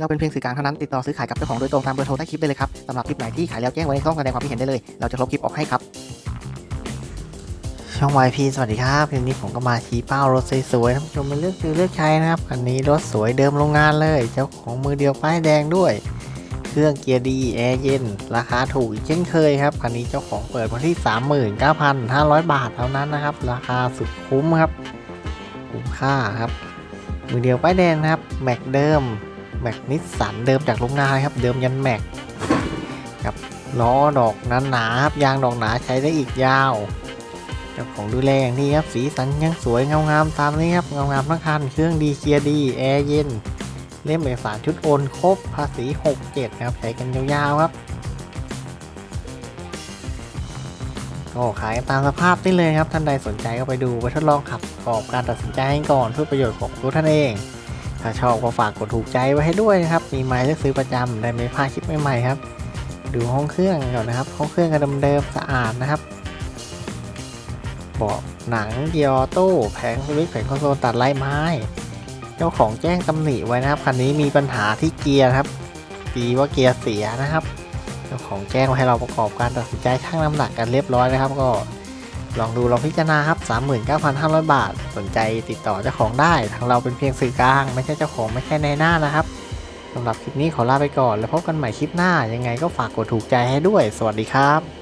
เราเป็นเพียงสื่อกลางเท่านั้นติดต่อซื้อขายกับเจ้าของโดยตรงตามเบอร์โทรใต้คลิปได้เลยครับสำหรับคลิปไหนที่ขายแล้วแจ้งไว้ในช่องแสดงความคิดเห็นได้เลย เราจะลบคลิปออกให้ครับ ช่อง YP สวัสดีครับคลิปนี้ผมก็มาชี้เป้ารถสวยๆท่านผู้ชมเป็นเลือกซื้อเลือกใช้นะครับคันนี้รถสวยเดิมโรงงานเลย เจ้าของมือเดียวป้ายแดงด้วย เครื่องเกียร์ดีแอร์เย็น ราคาถูกอีกเช่นเคยครับคันนี้เจ้าของเปิดมาที่ 39,500 บาทเท่านั้นนะครับ ราคาสุดคุ้มครับ คุ้มค่าครับ มือเดียวป้ายแดงนะครับแม็กเดิม แม็กนิสสันเดิมจากโรงงานครับ เดิมยันแม็กกับล้อดอกหนาครับยางดอกหนาใช้ได้อีกยาวเจ้าของดูแลอย่างดีครับสีสันยังสวยเงางามตามนี้ครับเงางามทั้งคันเครื่องดีเกียร์ดีแอร์เย็นเล่มเอกสารชุดโอนครบภาษี 67นะครับใช้กันยาวๆครับก็ขายตามสภาพได้เลยครับท่านใดสนใจก็ไปดูไปทดลองขับประกอบการตัดสินใจให้ก่อนเพื่อประโยชน์ของตัวท่านเอง ถ้าชอบก็ฝากกดถูกใจไว้ให้ด้วยนะครับ มีไม้เลือกซื้อประจำได้ไม่พลาดคลิปใหม่ๆครับ ดูห้องเครื่องก่อนนะครับ ห้องเครื่องกันเดิมๆสะอาดนะครับเบาะหนังเกียร์ออโต้แผงสวิตช์แผงคอนโซลตัดไร้ไม้ เจ้าของแจ้งตำหนิไว้นะครับคันนี้มีปัญหาที่เกียร์ครับดีว่าเกียร์เสียนะครับ เจ้าของแจ้งไว้ให้เราประกอบการตัดสินใจชั่งน้ำหนักกันเรียบร้อยนะครับก็ ลองดูลองพิจารณาครับ 39,500 บาท สนใจติดต่อเจ้าของได้ ทางเราเป็นเพียงสื่อกลาง ไม่ใช่เจ้าของไม่ใช่ในหน้านะครับสำหรับคลิปนี้ขอลาไปก่อน แล้วพบกันใหม่คลิปหน้า ยังไงก็ฝากกดถูกใจให้ด้วย สวัสดีครับ